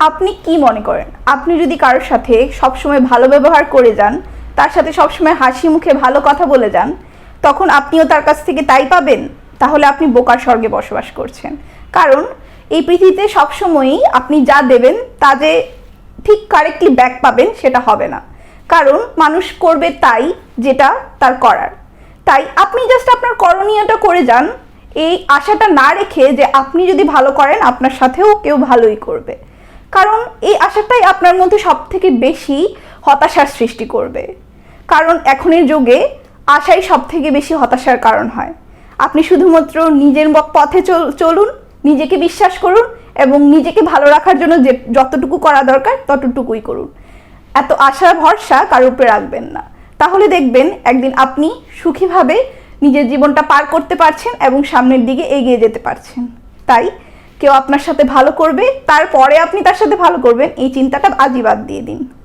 আপনি কি মনে করেন? আপনি যদি কারোর সাথে সবসময় ভালো ব্যবহার করে যান, তার সাথে সবসময় হাসি মুখে ভালো কথা বলে যান, তখন আপনিও তার কাছ থেকে তাই পাবেন? তাহলে আপনি বোকার স্বর্গে বসবাস করছেন। কারণ এই পৃথিবীতে সবসময়ই আপনি যা দেবেন, তা যে ঠিক কারেক্টলি ব্যাক পাবেন, সেটা হবে না। কারণ মানুষ করবে তাই যেটা তার করার। তাই আপনি জাস্ট আপনার করণীয়টা করে যান। এই আশাটা না রেখে যে আপনি যদি ভালো করেন, আপনার সাথেও কেউ ভালোই করবে। কারণ এই আশাটাই আপনার মধ্যে সব থেকে বেশি হতাশার সৃষ্টি করবে। কারণ এখনের যুগে আশাই সব থেকে বেশি হতাশার কারণ হয়। আপনি শুধুমাত্র নিজের পথে চল- চলুন, নিজেকে বিশ্বাস করুন এবং নিজেকে ভালো রাখার জন্য যে যতটুকু করা দরকার ততটুকুই করুন। এত আশা, ভরসা কারোর উপরে রাখবেন না। তাহলে দেখবেন একদিন আপনি সুখীভাবে নিজের জীবনটা পার করতে পারছেন এবং সামনের দিকে এগিয়ে যেতে পারছেন। তাই কেউ আপনার সাথে ভালো করবে, তারপরে আপনি তার সাথে ভালো করবেন, এই চিন্তাটা আজই বাদ দিয়ে দিন।